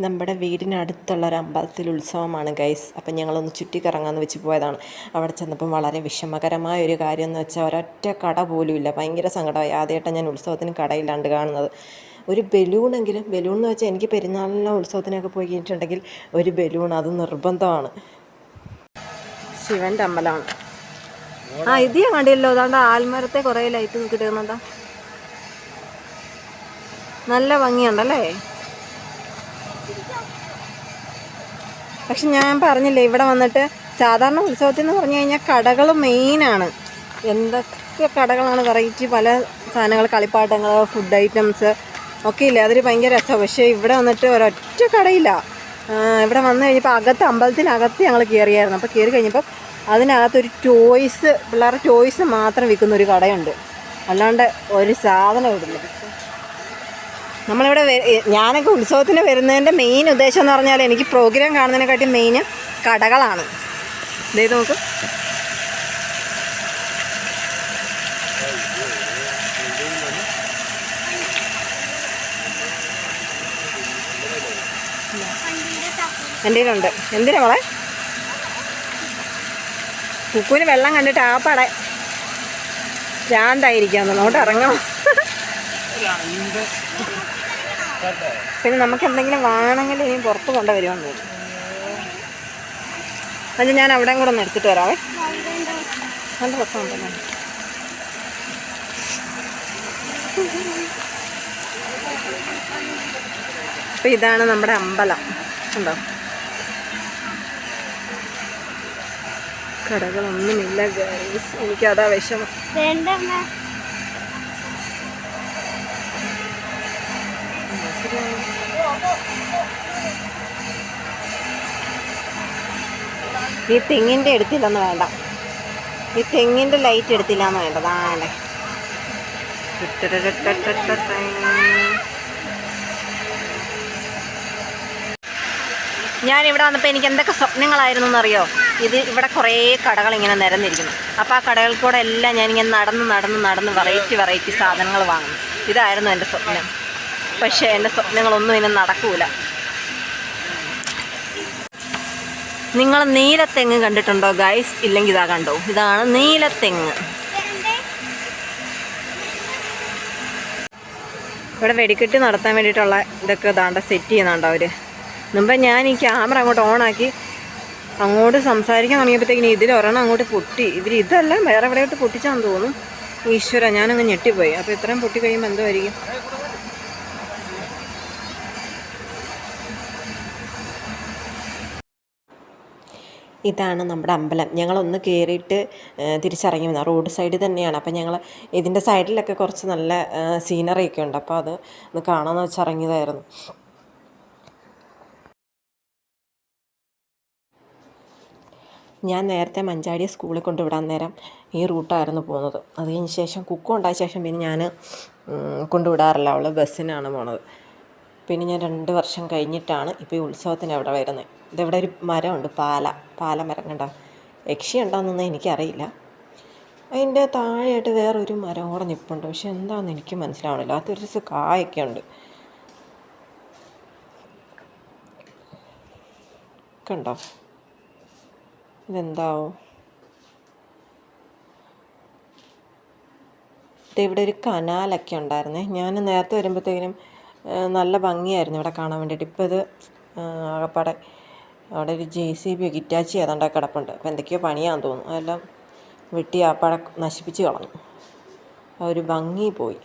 നമ്മുടെ വീടിനടുത്തുള്ള ഒരു അമ്പലത്തിൽ ഉത്സവമാണ് ഗൈസ്. അപ്പം ഞങ്ങളൊന്ന് ചുറ്റി കറങ്ങാമെന്ന് വെച്ച് പോയതാണ്. അവിടെ ചെന്നപ്പം വളരെ വിഷമകരമായ ഒരു കാര്യം എന്ന് വെച്ചാൽ ഒരൊറ്റ കട പോലും ഇല്ല. ഭയങ്കര സങ്കടമായി. ആദ്യമായിട്ടാണ് ഞാൻ ഉത്സവത്തിന് കടയില്ലാണ്ട് കാണുന്നത്. ഒരു ബലൂണെങ്കിലും ബലൂൺ എന്ന് വെച്ചാൽ എനിക്ക് പെരുന്നാളിനോ ഉത്സവത്തിനൊക്കെ പോയി കഴിഞ്ഞിട്ടുണ്ടെങ്കിൽ ഒരു ബലൂൺ അത് നിർബന്ധമാണ്. ശിവന്റെ അമ്പലമാണ്. ആ ഇത് ഞാൻ കണ്ടില്ലല്ലോ. അതാണ്ട് ആൽമരത്തെ കുറേ ലൈറ്റ് കിട്ടുന്നുണ്ടാ? നല്ല ഭംഗിയുണ്ടല്ലേ? പക്ഷെ ഞാൻ പറഞ്ഞില്ലേ ഇവിടെ വന്നിട്ട് സാധാരണ ഉത്സവത്തിൽ എന്ന് പറഞ്ഞു കഴിഞ്ഞാൽ കടകൾ മെയിനാണ് എന്തൊക്കെ കടകളാണ് വെറൈറ്റി പല സാധനങ്ങൾ കളിപ്പാട്ടങ്ങൾ ഫുഡ് ഐറ്റംസ് ഒക്കെ ഇല്ലേ? അതൊരു ഭയങ്കര രസമാണ്. പക്ഷേ ഇവിടെ വന്നിട്ട് ഒരൊറ്റ കടയില്ല. ഇവിടെ വന്നു കഴിഞ്ഞപ്പോൾ അകത്ത് അമ്പലത്തിനകത്ത് ഞങ്ങൾ കയറിയായിരുന്നു അപ്പോൾ കയറി കഴിഞ്ഞപ്പോൾ അതിനകത്തൊരു ടോയ്സ് പിള്ളേരുടെ ടോയ്സ് മാത്രം വിൽക്കുന്ന ഒരു കടയുണ്ട്. അല്ലാണ്ട് ഒരു സാധനം ഇടില്ല നമ്മളിവിടെ ഞാനൊക്കെ ഉത്സവത്തിന് വരുന്നതിന്റെ മെയിൻ ഉദ്ദേശം എന്ന് പറഞ്ഞാൽ എനിക്ക് പ്രോഗ്രാം കാണുന്നതിനെക്കാട്ടി മെയിൻ കടകളാണ്. ഇതേ നോക്ക്. എന്റെ കയ്യിലുണ്ട്. എന്തിനാ മോളെ? കുക്കുവിന് വെള്ളം കണ്ടിട്ട് ആ പട ഭ്രാന്തായിരിക്കാന്ന് അങ്ങോട്ട് ഇറങ്ങണം. പിന്നെ നമുക്ക് എന്തെങ്കിലും വേണമെങ്കിൽ ഇനി പുറത്ത് കൊണ്ടുവരുമെന്ന് തോന്നുന്നു. ഞാൻ അവിടെ കൂടെ ഒന്ന് എടുത്തിട്ട് വരാവേ. നല്ല രസമുണ്ടല്ലോ അപ്പം ഇതാണ് നമ്മുടെ അമ്പലം. ഉണ്ടോ? കടകളൊന്നുമില്ല എനിക്കതാ വിഷമം. ഈ തെങ്ങിന്റെ എടുത്തില്ലെന്ന് വേണ്ട. ഈ തെങ്ങിന്റെ ലൈറ്റ് എടുത്തില്ലെന്ന് വേണ്ട. താണ്ടെ ഞാൻ ഇവിടെ വന്നപ്പോൾ എനിക്ക് എന്തൊക്കെ സ്വപ്നങ്ങളായിരുന്നു എന്നറിയോ? ഇത് ഇവിടെ കുറേ കടകൾ ഇങ്ങനെ നിരന്നിരിക്കുന്നു. അപ്പോൾ ആ കടകൾ കൂടെ എല്ലാം ഞാനിങ്ങനെ നടന്ന് നടന്ന് നടന്ന് വെറൈറ്റി വെറൈറ്റി സാധനങ്ങൾ വാങ്ങുന്നു. ഇതായിരുന്നു എന്റെ സ്വപ്നം. പക്ഷേ എന്റെ സ്വപ്നങ്ങളൊന്നും ഇനി നടക്കൂല. നിങ്ങൾ നീലത്തെങ്ങ് കണ്ടിട്ടുണ്ടോ ഗൈസ് ഇല്ലെങ്കിൽ ഇതാ കണ്ടോ? ഇതാണ് നീലത്തെങ്ങ് ഇവിടെ വെടിക്കെട്ട് നടത്താൻ വേണ്ടിയിട്ടുള്ള ഇതൊക്കെ ഇതാണ്ട സെറ്റ് ചെയ്യുന്നുണ്ടോ അവർ മുമ്പ് ഞാൻ ഈ ക്യാമറ അങ്ങോട്ട് ഓണാക്കി അങ്ങോട്ട് സംസാരിക്കാൻ തുടങ്ങിയപ്പോഴത്തേക്കിന് ഇതിൽ ഒരെണ്ണം അങ്ങോട്ട് പൊട്ടി. ഇവർ ഇതല്ല വേറെ എവിടെയായിട്ട് പൊട്ടിച്ചാന്ന് തോന്നും ഈശ്വര ഞാനങ്ങ് ഞെട്ടിപ്പോയി. അപ്പോൾ ഇത്രയും പൊട്ടി കഴിയുമ്പോൾ എന്തുമായിരിക്കും ഇതാണ് നമ്മുടെ അമ്പലം. ഞങ്ങളൊന്ന് കയറിയിട്ട് തിരിച്ചിറങ്ങി വന്ന റോഡ് സൈഡിൽ തന്നെയാണ്. അപ്പം ഞങ്ങൾ ഇതിന്റെ സൈഡിലൊക്കെ കുറച്ച് നല്ല സീനറിയൊക്കെ ഉണ്ട്. അപ്പോൾ അത് ഒന്ന് കാണാമെന്ന് വെച്ച് ഇറങ്ങിയതായിരുന്നു. ഞാൻ നേരത്തെ മഞ്ചാടി സ്കൂളിൽ കൊണ്ടുവിടാൻ നേരം ഈ റൂട്ടായിരുന്നു പോകുന്നത്. അത് കഴിഞ്ഞ ശേഷം കുക്കും ഉണ്ടായ ശേഷം പിന്നെ ഞാൻ കൊണ്ടുവിടാറില്ല അവൾ ബസ്സിനാണ് പോണത്. പിന്നെ ഞാൻ രണ്ട് വർഷം കഴിഞ്ഞിട്ടാണ് ഇപ്പോൾ ഈ ഉത്സവത്തിന് അവിടെ വരുന്നത് ഇതവിടെ ഒരു മരമുണ്ട് പാല പാല മരം കണ്ടോ? യക്ഷി ഉണ്ടോയെന്നൊന്നും എനിക്കറിയില്ല. അതിന്റെ താഴെയായിട്ട് വേറൊരു മരം കൂടെ നിൽപ്പുണ്ട് പക്ഷെ എന്താണെന്ന് എനിക്ക് മനസ്സിലാവണില്ല. അത് ഒരു കായൊക്കെ ഉണ്ട്. കണ്ടോ? ഇതെന്താവും? ഇവിടെ ഒരു കനാലൊക്കെ ഉണ്ടായിരുന്നേ. ഞാൻ നേരത്തെ വരുമ്പോഴത്തേക്കിനും നല്ല ഭംഗിയായിരുന്നു ഇവിടെ കാണാൻ വേണ്ടിയിട്ട്. ഇപ്പോൾ ഇത് ആകപ്പാടെ അവിടെ ഒരു ജെ സി ബി ഹിറ്റാച്ചി ഏതാണ്ടൊക്കെ കിടപ്പുണ്ട്. അപ്പോൾ എന്തൊക്കെയോ പണിയാന്ന് തോന്നുന്നു. അതെല്ലാം വെട്ടി ആ പഴ നശിപ്പിച്ച് കളഞ്ഞു. ആ ഒരു ഭംഗി പോയി.